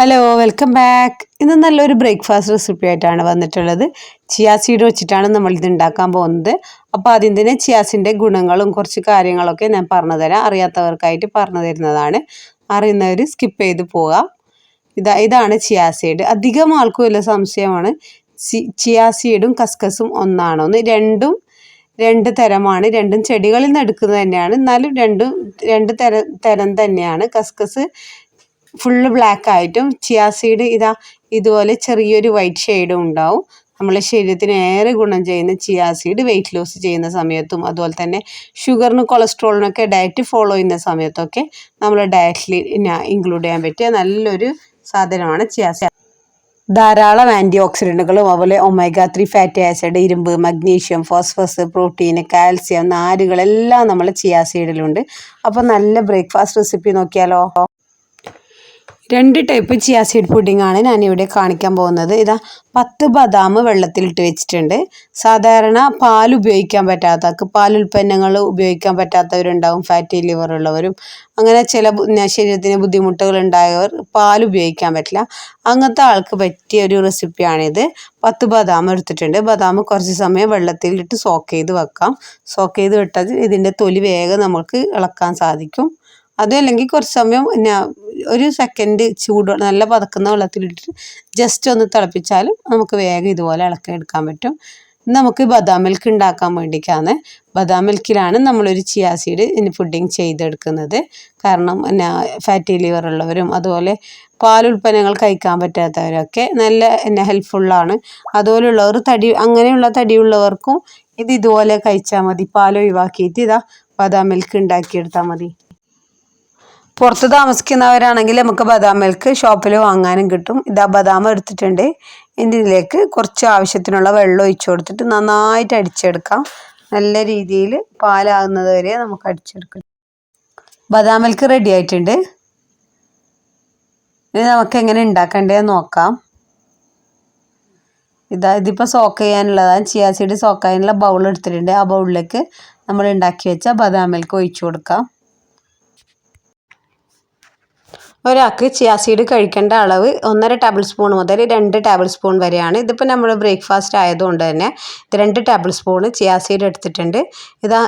Hello welcome back ഇന്ന് നല്ലൊരു breakfast recipe ആയിട്ടാണ് വന്നിട്ടുള്ളത്. ചിയാ സീഡ് വെച്ചിട്ടാണ് നമ്മൾ ഇത് ഉണ്ടാക്കാൻ പോകുന്നത്. അപ്പോൾ ആദ്യം തന്നെ ചിയാസിന്റെ ഗുണങ്ങളും കുറച്ച് കാര്യങ്ങളൊക്കെ ഞാൻ പറഞ്ഞു തരാം അറിയാത്തവർക്കായിട്ട് പറഞ്ഞു തരുന്നതാണ്. അറിയുന്നവർ സ്കിപ്പ് ചെയ്ത് പോകാം ഇതാ ഇതാണ് ചിയാ സീഡ് അധികം ആൾക്കും ഇല്ല സംശയമാണ്. ചിയാ സീഡും കസ്കസും ഒന്നാണോ എന്ന്. രണ്ടും രണ്ട് തരമാണ്. രണ്ടും ചെടികളിൽ നിന്ന് എടുക്കുന്നത് തന്നെയാണ്. എന്നാലും രണ്ടും രണ്ട് തരം തരം തന്നെയാണ്. കസ്കസ് ഫുള്ള് ബ്ലാക്ക് ആയിട്ടും ചിയാ സീഡ് ഇതാ ഇതുപോലെ ചെറിയൊരു വൈറ്റ് ഷെയ്ഡും ഉണ്ടാവും. നമ്മളെ ശരീരത്തിന് ഏറെ ഗുണം ചെയ്യുന്ന ചിയാ സീഡ് വെയിറ്റ് ലോസ് ചെയ്യുന്ന സമയത്തും അതുപോലെ തന്നെ ഷുഗറിനും കൊളസ്ട്രോളിനൊക്കെ ഡയറ്റ് ഫോളോ ചെയ്യുന്ന സമയത്തൊക്കെ നമ്മൾ ഡയറ്റിൽ ഇൻക്ലൂഡ് ചെയ്യാൻ പറ്റിയ നല്ലൊരു സാധനമാണ് ചിയാ സീഡ് ധാരാളം ആന്റി ഓക്സിഡന്റുകളും അതുപോലെ ഒമേഗ ത്രീ ഫാറ്റി ആസിഡ് ഇരുമ്പ് മഗ്നീഷ്യം ഫോസ്ഫസ് പ്രോട്ടീൻ കാൽസ്യം നാരുകളെല്ലാം നമ്മൾ ചിയാ സീഡിലുണ്ട് അപ്പോൾ നല്ല ബ്രേക്ക്ഫാസ്റ്റ് റെസിപ്പി നോക്കിയാലോ? രണ്ട് ടൈപ്പ് ചിയാ സീഡ് പുഡിംഗ് ആണ് ഞാനിവിടെ കാണിക്കാൻ പോകുന്നത്. ഇതാ പത്ത് ബദാം വെള്ളത്തിലിട്ട് വെച്ചിട്ടുണ്ട്. സാധാരണ പാൽ ഉപയോഗിക്കാൻ പറ്റാത്തവർക്ക് പാൽ ഉൽപ്പന്നങ്ങൾ ഉപയോഗിക്കാൻ പറ്റാത്തവരുണ്ടാവും ഫാറ്റി ലിവർ ഉള്ളവരും. അങ്ങനെ ചില ശരീരത്തിന് ബുദ്ധിമുട്ടുകൾ ഉണ്ടായവർ പാൽ ഉപയോഗിക്കാൻ പറ്റില്ല. അങ്ങനത്തെ ആൾക്ക് പറ്റിയ ഒരു റെസിപ്പിയാണിത് പത്ത് ബദാം എടുത്തിട്ടുണ്ട്. ബദാം കുറച്ച് സമയം വെള്ളത്തിലിട്ട് സോക്ക് ചെയ്ത് വെക്കാം. സോക്ക് ചെയ്ത് വിട്ടാൽ ഇതിന്റെ തൊലി വേഗം നമുക്ക് ഇളക്കാൻ സാധിക്കും. അതും അല്ലെങ്കിൽ കുറച്ച് സമയം ഒരു സെക്കൻഡ് ചൂട് നല്ല പതക്കുന്ന വെള്ളത്തിലിട്ടിട്ട് ജസ്റ്റ് ഒന്ന് തിളപ്പിച്ചാലും നമുക്ക് വേഗം ഇതുപോലെ ഇളക്കി എടുക്കാൻ പറ്റും. നമുക്ക് ബദാം മിൽക്ക് ഉണ്ടാക്കാൻ വേണ്ടിയിട്ടാണ്. ബദാം മിൽക്കിലാണ് നമ്മളൊരു ചിയാ സീഡ് പുഡിങ് ചെയ്തെടുക്കുന്നത്. കാരണം പിന്നെ ഫാറ്റി ലിവർ ഉള്ളവരും അതുപോലെ പാലുൽപ്പന്നങ്ങൾ കഴിക്കാൻ പറ്റാത്തവരൊക്കെ നല്ല എന്നെ ഹെൽപ്ഫുള്ളാണ് അതുപോലെയുള്ളവർ തടി അങ്ങനെയുള്ള തടിയുള്ളവർക്കും ഇത് ഇതുപോലെ കഴിച്ചാൽ മതി. പാൽ ഒഴിവാക്കിയിട്ട് ഇതാ ബദാം മിൽക്ക് ഉണ്ടാക്കിയെടുത്താൽ മതി. പുറത്ത് താമസിക്കുന്നവരാണെങ്കിൽ നമുക്ക് ബദാം മിൽക്ക് ഷോപ്പിൽ വാങ്ങാനും കിട്ടും. ഇതാ ബദാം എടുത്തിട്ടുണ്ട്. ഇതിലേക്ക് കുറച്ച് ആവശ്യത്തിനുള്ള വെള്ളം ഒഴിച്ചു കൊടുത്തിട്ട് നന്നായിട്ട് അടിച്ചെടുക്കാം. നല്ല രീതിയിൽ പാലാകുന്നത് വരെ നമുക്ക് അടിച്ചെടുക്കാം. ബദാം മിൽക്ക് റെഡി ആയിട്ടുണ്ട്. ഇനി നമുക്ക് എങ്ങനെ ഉണ്ടാക്കേണ്ടതെന്ന് നോക്കാം. ഇതാ ഇതിപ്പോൾ സോക്ക് ചെയ്യാനുള്ളതാണ് ചിയാ സീഡ് സോക്ക് ചെയ്യാനുള്ള ബൗൾ എടുത്തിട്ടുണ്ട്. ആ ബൗളിലേക്ക് നമ്മൾ ഉണ്ടാക്കി വെച്ച ബദാം മിൽക്ക് ഒഴിച്ചു കൊടുക്കാം. ഒരാൾക്ക് ചിയാ സീഡ് കഴിക്കേണ്ട അളവ് ഒന്നര ടേബിൾ സ്പൂൺ മുതൽ രണ്ട് ടേബിൾ സ്പൂൺ വരെയാണ്. ഇതിപ്പോൾ നമ്മൾ ബ്രേക്ക്ഫാസ്റ്റ് ആയതുകൊണ്ട് തന്നെ രണ്ട് ടേബിൾ സ്പൂൺ ചിയാ സീഡ് എടുത്തിട്ടുണ്ട്. ഇതാ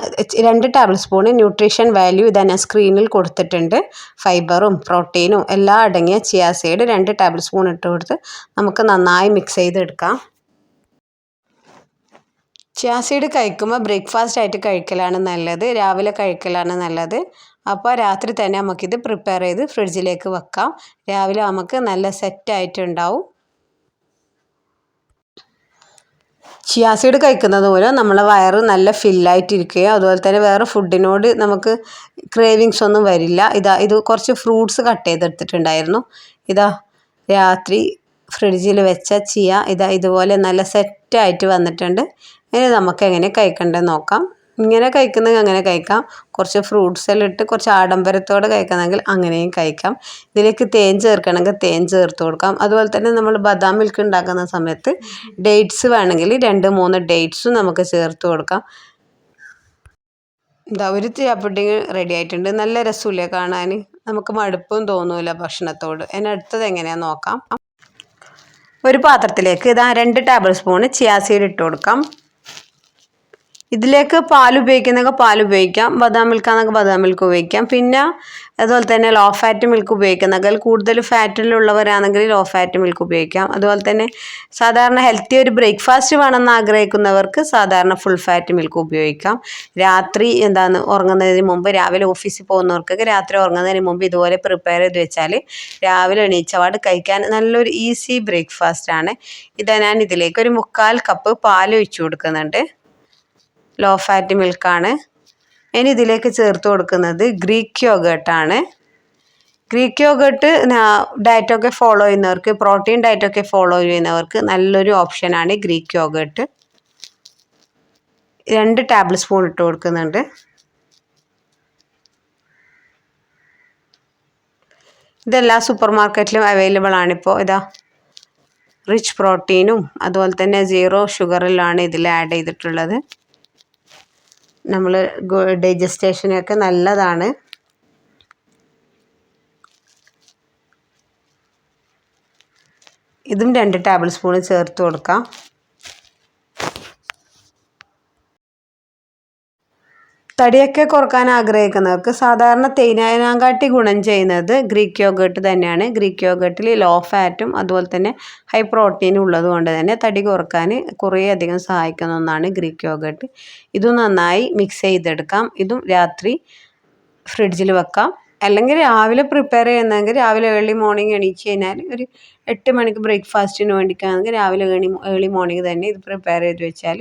രണ്ട് ടേബിൾ സ്പൂൺ ന്യൂട്രീഷൻ വാല്യൂ ഇതാ ഞാൻ സ്ക്രീനിൽ കൊടുത്തിട്ടുണ്ട്. ഫൈബറും പ്രോട്ടീനും എല്ലാം അടങ്ങിയ ചിയാ സീഡ് രണ്ട് ടേബിൾ സ്പൂൺ ഇട്ട് കൊടുത്ത് നമുക്ക് നന്നായി മിക്സ് ചെയ്തെടുക്കാം. ചിയാ സീഡ് കഴിക്കുമ്പോൾ ബ്രേക്ക്ഫാസ്റ്റ് ആയിട്ട് കഴിക്കലാണ് നല്ലത്. രാവിലെ കഴിക്കലാണ് നല്ലത്. അപ്പോൾ രാത്രി തന്നെ നമുക്കിത് പ്രിപ്പയർ ചെയ്ത് ഫ്രിഡ്ജിലേക്ക് വെക്കാം. രാവിലെ നമുക്ക് നല്ല സെറ്റായിട്ടുണ്ടാവും ചിയാസീഡ് കഴിക്കുന്നത് മൂലം നമ്മളെ വയറ് നല്ല ഫില്ലായിട്ടിരിക്കുകയും അതുപോലെ തന്നെ വേറെ ഫുഡിനോട് നമുക്ക് ക്രേവിങ്സ് ഒന്നും വരില്ല. ഇതാ ഇത് കുറച്ച് ഫ്രൂട്ട്സ് കട്ട് ചെയ്തെടുത്തിട്ടുണ്ടായിരുന്നു. ഇതാ രാത്രി ഫ്രിഡ്ജിൽ വെച്ച ചിയ ഇതാ ഇതുപോലെ നല്ല സെറ്റായിട്ട് വന്നിട്ടുണ്ട്. ഇനി നമുക്ക് എങ്ങനെ കഴിക്കേണ്ടത് നോക്കാം. ഇങ്ങനെ കഴിക്കുന്നെങ്കിൽ അങ്ങനെ കഴിക്കാം. കുറച്ച് ഫ്രൂട്ട്സ് എല്ലാം ഇട്ട് കുറച്ച് ആഡംബരത്തോടെ കഴിക്കണമെങ്കിൽ അങ്ങനെയും കഴിക്കാം. ഇതിലേക്ക് തേൻ ചേർക്കണമെങ്കിൽ തേൻ ചേർത്ത് കൊടുക്കാം. അതുപോലെ തന്നെ നമ്മൾ ബദാം മിൽക്ക് ഉണ്ടാക്കുന്ന സമയത്ത് ഡേറ്റ്സ് വേണമെങ്കിൽ രണ്ട് മൂന്ന് ഡേറ്റ്സും നമുക്ക് ചേർത്ത് കൊടുക്കാം. എന്താ ഒരു പുഡിങ് റെഡി ആയിട്ടുണ്ട്. നല്ല രസമില്ലേ കാണാൻ? നമുക്ക് മടുപ്പും തോന്നൂല ഭക്ഷണത്തോട്. എന്നെ അടുത്തത് എങ്ങനെയാണെന്ന് നോക്കാം. ഒരു പാത്രത്തിലേക്ക് ഇതാ രണ്ട് ടേബിൾ സ്പൂൺ ചിയാസീഡ് ഇട്ട് കൊടുക്കാം. ഇതിലേക്ക് പാൽ ഉപയോഗിക്കുന്നതൊക്കെ പാൽ ഉപയോഗിക്കാം. ബദാം മിൽക്കാന്നൊക്കെ ബദാം മിൽക്ക് ഉപയോഗിക്കാം. പിന്നെ അതുപോലെ തന്നെ ലോ ഫാറ്റ് മിൽക്ക് ഉപയോഗിക്കുന്നതിൽ കൂടുതൽ ഫാറ്റിലുള്ളവരാണെങ്കിൽ ലോ ഫാറ്റ് മിൽക്ക് ഉപയോഗിക്കാം. അതുപോലെ തന്നെ സാധാരണ ഹെൽത്തി ഒരു ബ്രേക്ക്ഫാസ്റ്റ് വേണമെന്ന് ആഗ്രഹിക്കുന്നവർക്ക് സാധാരണ ഫുൾ ഫാറ്റ് മിൽക്ക് ഉപയോഗിക്കാം. രാത്രി എന്താണ് ഉറങ്ങുന്നതിന് മുമ്പ് രാവിലെ ഓഫീസിൽ പോകുന്നവർക്കൊക്കെ രാത്രി ഉറങ്ങുന്നതിന് മുമ്പ് ഇതുപോലെ പ്രിപ്പയർ ചെയ്ത് വെച്ചാൽ രാവിലെ എണീച്ചപാട് കഴിക്കാൻ നല്ലൊരു ഈസി ബ്രേക്ക്ഫാസ്റ്റ് ആണ്. ഇതാ ഞാൻ ഇതിലേക്ക് ഒരു മുക്കാൽ കപ്പ് പാൽ ഒഴിച്ചു കൊടുക്കുന്നുണ്ട്. ലോ ഫാറ്റ് മിൽക്കാണ് ഇനി ഇതിലേക്ക് ചേർത്ത് കൊടുക്കുന്നത് ഗ്രീക്ക് യോഗേട്ടാണ് ഗ്രീക്ക് യോഗട്ട് ഡയറ്റൊക്കെ ഫോളോ ചെയ്യുന്നവർക്ക് പ്രോട്ടീൻ ഡയറ്റൊക്കെ ഫോളോ ചെയ്യുന്നവർക്ക് നല്ലൊരു ഓപ്ഷനാണ് ഗ്രീക്ക് യോഗട്ട് രണ്ട് ടേബിൾ സ്പൂൺ ഇട്ട് കൊടുക്കുന്നുണ്ട്. ഇതെല്ലാ സൂപ്പർ മാർക്കറ്റിലും അവൈലബിൾ ആണിപ്പോൾ ഇതാ റിച്ച് പ്രോട്ടീനും അതുപോലെ തന്നെ സീറോ ഷുഗറിലാണ് ഇതിൽ ആഡ് ചെയ്തിട്ടുള്ളത്. നമ്മൾ ഡൈജസ്റ്റേഷനൊക്കെ നല്ലതാണ്. ഇതും രണ്ട് ടേബിൾ സ്പൂണ് ചേർത്ത് കൊടുക്കാം. തടിയൊക്കെ കുറയ്ക്കാൻ ആഗ്രഹിക്കുന്നവർക്ക് സാധാരണ തേനാനാങ്കാട്ടി ഗുണം ചെയ്യുന്നത് ഗ്രീക്ക് യോഗേട്ട് തന്നെയാണ്. ഗ്രീക്ക് യോഗേട്ടിൽ ലോ ഫാറ്റും അതുപോലെ തന്നെ ഹൈ പ്രോട്ടീനും ഉള്ളത് കൊണ്ട് തന്നെ തടി കുറയ്ക്കാൻ കുറേ അധികം സഹായിക്കുന്ന ഒന്നാണ് ഗ്രീക്ക് യോഗേട്ട്. ഇത് നന്നായി മിക്സ് ചെയ്തെടുക്കാം. ഇതും രാത്രി ഫ്രിഡ്ജിൽ വെക്കാം. അല്ലെങ്കിൽ രാവിലെ പ്രിപ്പയർ ചെയ്യുന്നതെങ്കിൽ രാവിലെ ഏർലി മോർണിംഗ് എണീച്ച് കഴിഞ്ഞാൽ ഒരു എട്ട് മണിക്ക് ബ്രേക്ക്ഫാസ്റ്റിന് വേണ്ടിക്കാണെങ്കിൽ രാവിലെ ഏണി ഏർലി മോർണിംഗ് തന്നെ ഇത് പ്രിപ്പയർ ചെയ്ത് വെച്ചാൽ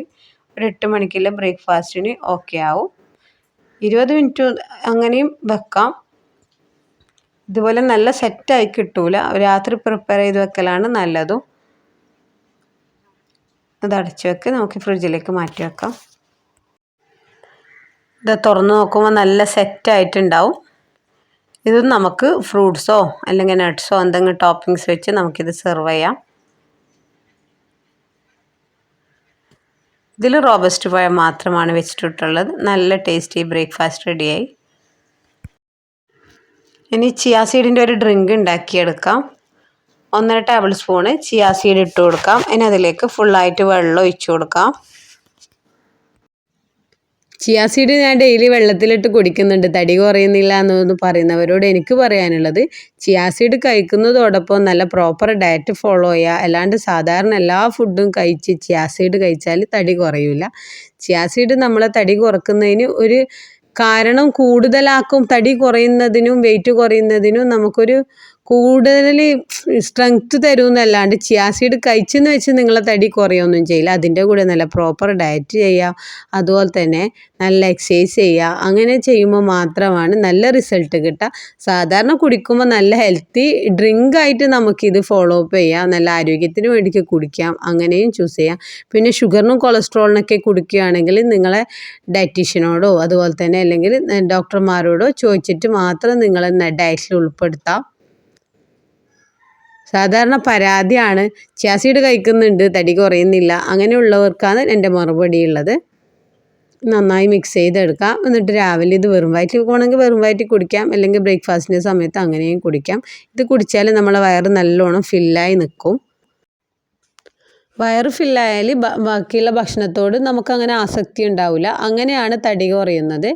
ഒരു എട്ട് മണിക്കുള്ള ബ്രേക്ക്ഫാസ്റ്റിന് ഓക്കെ ആവും. ഇരുപത് മിനിറ്റ് അങ്ങനെയും വെക്കാം. ഇതുപോലെ നല്ല സെറ്റായി കിട്ടൂല. രാത്രി പ്രിപ്പയർ ചെയ്ത് വെക്കലാണ് നല്ലതും. അത് അടച്ചു വെക്ക്. നമുക്ക് ഫ്രിഡ്ജിലേക്ക് മാറ്റി വെക്കാം. ഇത് തുറന്ന് നോക്കുമ്പോൾ നല്ല സെറ്റായിട്ടുണ്ടാവും ഇത് നമുക്ക് ഫ്രൂട്ട്സോ അല്ലെങ്കിൽ നട്ട്സോ എന്തെങ്കിലും ടോപ്പിങ്സ് വെച്ച് നമുക്കിത് സെർവ് ചെയ്യാം. ഇതിൽ റോബസ്റ്റ് പഴം മാത്രമാണ് വെച്ചിട്ടുള്ളത്. നല്ല ടേസ്റ്റി ബ്രേക്ക്ഫാസ്റ്റ് റെഡിയായി ഇനി ചിയാ സീഡിന്റെ ഒരു ഡ്രിങ്ക് ഉണ്ടാക്കിയെടുക്കാം. ഒന്നര ടേബിൾ സ്പൂണ് ചിയാ സീഡ് ഇട്ട് കൊടുക്കാം. ഇനി അതിലേക്ക് ഫുള്ളായിട്ട് വെള്ളം ഒഴിച്ചു കൊടുക്കാം. ചിയാ സീഡ് ഞാൻ ഡെയിലി വെള്ളത്തിലിട്ട് കുടിക്കുന്നുണ്ട്. തടി കുറയുന്നില്ല എന്നൊന്ന് പറയുന്നവരോട് എനിക്ക് പറയാനുള്ളത് ചിയാ സീഡ് കഴിക്കുന്നതോടൊപ്പം നല്ല പ്രോപ്പർ ഡയറ്റ് ഫോളോ ചെയ്യുക. അല്ലാണ്ട് സാധാരണ എല്ലാ ഫുഡും കഴിച്ച് ചിയാ സീഡ് കഴിച്ചാൽ തടി കുറയില്ല ചിയാ സീഡ് നമ്മളെ തടി കുറക്കുന്നതിന് ഒരു കാരണം കൂടുതലാക്കും. തടി കുറയുന്നതിനും വെയിറ്റ് കുറയുന്നതിനും നമുക്കൊരു കൂടുതൽ സ്ട്രെങ്ത്ത് തരുമെന്നല്ലാണ്ട് ചിയാസീഡ് കഴിച്ചെന്ന് വെച്ച് നിങ്ങളെ തടി കുറയൊന്നും ചെയ്യില്ല. അതിന്റെ കൂടെ നല്ല പ്രോപ്പർ ഡയറ്റ് ചെയ്യുക. അതുപോലെ തന്നെ നല്ല എക്സസൈസ് ചെയ്യുക. അങ്ങനെ ചെയ്യുമ്പോൾ മാത്രമാണ് നല്ല റിസൾട്ട് കിട്ടുക. സാധാരണ കുടിക്കുമ്പോൾ നല്ല ഹെൽത്തി ഡ്രിങ്ക് ആയിട്ട് നമുക്കിത് ഫോളോ അപ്പ് ചെയ്യാം. നല്ല ആരോഗ്യത്തിന് വേണ്ടിയിട്ട് കുടിക്കാം. അങ്ങനെയും ചൂസ് ചെയ്യാം. പിന്നെ ഷുഗറിനും കൊളസ്ട്രോളിനൊക്കെ കുടിക്കുകയാണെങ്കിൽ നിങ്ങളെ ഡയറ്റീഷ്യനോടോ അതുപോലെ തന്നെ അല്ലെങ്കിൽ ഡോക്ടർമാരോടോ ചോദിച്ചിട്ട് മാത്രം നിങ്ങൾ ഡയറ്റിൽ ഉൾപ്പെടുത്താം. സാധാരണ പരാതിയാണ്. ചിയാസീഡ് കഴിക്കുന്നുണ്ട് തടി കുറയുന്നില്ല അങ്ങനെയുള്ളവർക്കാണ് എന്റെ മറുപടി ഉള്ളത് നന്നായി മിക്സ് ചെയ്തെടുക്കാം. എന്നിട്ട് രാവിലെ ഇത് വെറും വയറ്റിൽ പോകണമെങ്കിൽ വെറും വയറ്റിൽ കുടിക്കാം. അല്ലെങ്കിൽ ബ്രേക്ക്ഫാസ്റ്റിന്റെ സമയത്ത് അങ്ങനെയും കുടിക്കാം. ഇത് കുടിച്ചാൽ നമ്മളെ വയറ് നല്ലോണം ഫില്ലായി നിൽക്കും വയറ് ഫില്ലായാൽ ബാക്കിയുള്ള ഭക്ഷണത്തോട് നമുക്കങ്ങനെ ആസക്തി ഉണ്ടാവില്ല. അങ്ങനെയാണ് തടി കുറയുന്നത്.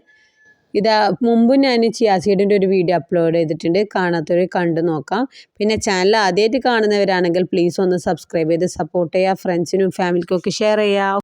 ഇതാ മുമ്പ് ഞാൻ ചിയാസീഡിന്റെ ഒരു വീഡിയോ അപ്ലോഡ് ചെയ്തിട്ടുണ്ട്. കാണാത്തവർ കണ്ടു നോക്കാം. പിന്നെ ചാനൽ ആദ്യമായിട്ട് കാണുന്നവരാണെങ്കിൽ പ്ലീസ് ഒന്ന് സബ്സ്ക്രൈബ് ചെയ്ത് സപ്പോർട്ട് ചെയ്യുക. ഫ്രണ്ട്സിനും ഫാമിലിക്കും ഒക്കെ ഷെയർ ചെയ്യുക.